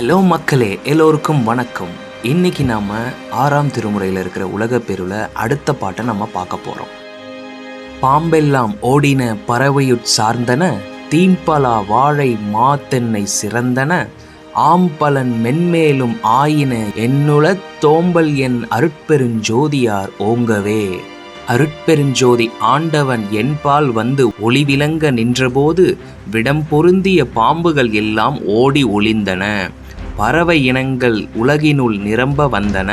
Hello மக்களே எல்லோருக்கும் வணக்கம். இன்னைக்கு நாம ஆறாம் திருமுறையில் இருக்கிற உலக பெருவில் அடுத்த பாட்டை நம்ம பார்க்க போறோம். பாம்பெல்லாம் ஓடின பறவையுட் சார்ந்தன தீம்பலா வாழை மாத்தென்னை சிறந்தன ஆம்பலன் மென்மேலும் ஆயின என்னுள தோம்பல் என் அருட்பெருஞ்சோதியார் ஓங்கவே. அருட்பெருஞ்சோதி ஆண்டவன் என்பால் வந்து ஒளிவிலங்க நின்றபோது விடம் பொருந்திய பாம்புகள் எல்லாம் ஓடி ஒளிந்தன. பறவை இனங்கள் உலகினுள் நிரம்ப வந்தன.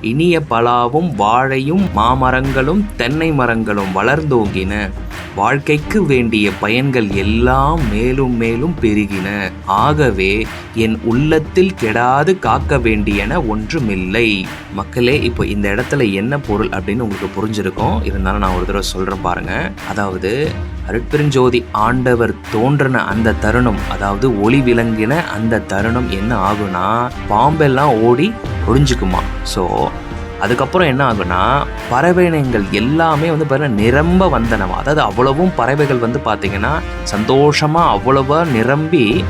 இனிய பலாவும் வாழையும் மாமரங்களும் தென்னை மரங்களும் வளர்ந்தோங்கின. வாழ்க்கைக்கு வேண்டிய பயன்கள் எல்லாம் மேலும் மேலும் பெருகின. ஆகவே என் உள்ளத்தில் கெடாது காக்க வேண்டியன ஒன்றுமில்லை. மக்களே இப்போ இந்த இடத்துல என்ன பொருள் அப்படின்னு உங்களுக்கு புரிஞ்சிருக்கும். இருந்தாலும் நான் ஒரு தடவை சொல்கிறேன் பாருங்க. அதாவது அருட்பெருஞ்சோதி ஆண்டவர் தோன்றின அந்த தருணம் அதாவது ஒளி விளங்கின அந்த தருணம் என்ன ஆகுனா பாம்பெல்லாம் ஓடி ஒழிஞ்சுக்குமா ஸோ அதுக்கப்புறம் என்ன ஆகுனா பறவைகள் எல்லாமே வந்து பார்த்தீங்கன்னா நிரம்ப வந்தனவா? அதாவது அவ்வளவும் பறவைகள் வந்து பார்த்தீங்கன்னா சந்தோஷமாக அவ்வளவா நிரம்பி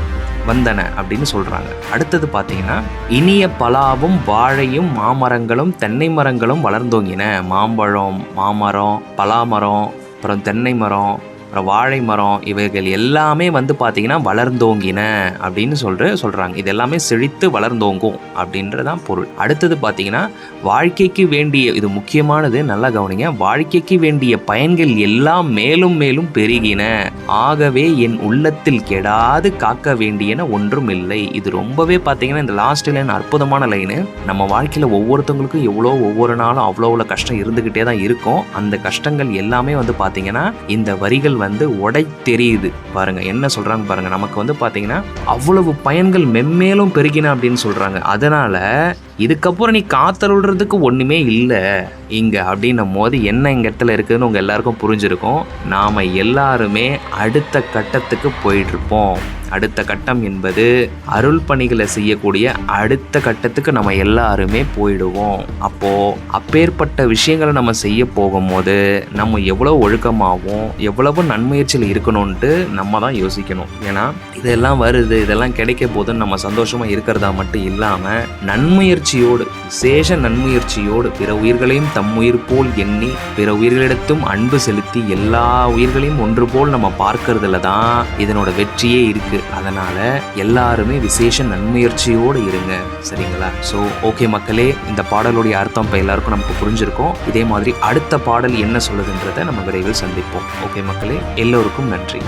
வந்தன அப்படின்னு சொல்கிறாங்க அடுத்தது பார்த்தீங்கன்னா இனிய பலாவும் வாழையும் மாமரங்களும் தென்னை மரங்களும் வளர்ந்தோங்கின. மாம்பழம் மாமரம் பலாமரம் அப்புறம் தென்னை மரம் அப்புறம் வாழை மரம் இவைகள் எல்லாமே வந்து பார்த்திங்கன்னா வளர்ந்தோங்கின அப்படின்னு சொல்ற சொல்கிறாங்க இது எல்லாமே செழித்து வளர்ந்தோங்கும் அப்படின்றதான் பொருள். அடுத்தது பார்த்திங்கன்னா வாழ்க்கைக்கு வேண்டிய இது முக்கியமானது நல்லா கவனிங்க. வாழ்க்கைக்கு வேண்டிய பயன்கள் எல்லாம் மேலும் மேலும் பெருகின. ஆகவே என் உள்ளத்தில் கெடாது காக்க வேண்டியன ஒன்றும் இல்லை. இது ரொம்பவே பார்த்திங்கன்னா இந்த லாஸ்ட் லைன் அற்புதமான லைனு நம்ம வாழ்க்கையில் ஒவ்வொருத்தவங்களுக்கும் எவ்வளோ ஒவ்வொரு நாளும் அவ்வளோ அவ்வளோ கஷ்டம் இருந்துக்கிட்டே தான் இருக்கும். அந்த கஷ்டங்கள் எல்லாமே வந்து பார்த்திங்கன்னா இந்த வரிகள் வந்து உடை தெரியுது. பாருங்கள் என்ன சொல்கிறாங்க பாருங்கள் நமக்கு வந்து பார்த்திங்கன்னா அவ்வளவு பயன்கள் மென்மேலும் பெருகின அப்படின்னு சொல்கிறாங்க அதனால் இதுக்கப்புறம் நீ காத்தருள்றதுக்கு ஒன்றுமே இல்லை. இங்கே அப்படின்னும் போது என்ன எங்கள் இடத்துல இருக்குதுன்னு உங்கள் எல்லாருக்கும் புரிஞ்சிருக்கும். நாம் எல்லாருமே அடுத்த கட்டத்துக்கு போயிட்டுருப்போம். அடுத்த கட்டம் என்பது அருள் பணிகளை செய்யக்கூடிய அடுத்த கட்டத்துக்கு நம்ம எல்லாருமே போயிடுவோம். அப்போது அப்பேற்பட்ட விஷயங்களை நம்ம செய்ய போகும்போது நம்ம எவ்வளோ ஒழுக்கமாகவும் எவ்வளவு நன்முயற்சியில் இருக்கணும்ன்ட்டு நம்ம தான் யோசிக்கணும். ஏன்னா இதெல்லாம் வருது இதெல்லாம் கிடைக்க போதுன்னு நம்ம சந்தோஷமாக இருக்கிறதா மட்டும் இல்லாமல் நன்முயற்சி முயற்சியோடு விசேஷ நன்முயற்சியோடு பிற உயிர்களையும் தம் உயிர் போல் எண்ணி பிற உயிர்களிடத்தும் அன்பு செலுத்தி எல்லா உயிர்களையும் ஒன்று போல் நம்ம பார்க்கறதுல தான் இதனோட வெற்றியே இருக்கு. அதனால எல்லாருமே விசேஷ நன்முயற்சியோடு இருங்க. சரிங்களா? ஸோ ஓகே மக்களே இந்த பாடலுடைய அர்த்தம் இப்போ எல்லாருக்கும் நமக்கு புரிஞ்சிருக்கும். இதே மாதிரி அடுத்த பாடல் என்ன சொல்லுதுன்றதை நம்ம விரைவில் சந்திப்போம். ஓகே மக்களே எல்லோருக்கும் நன்றி.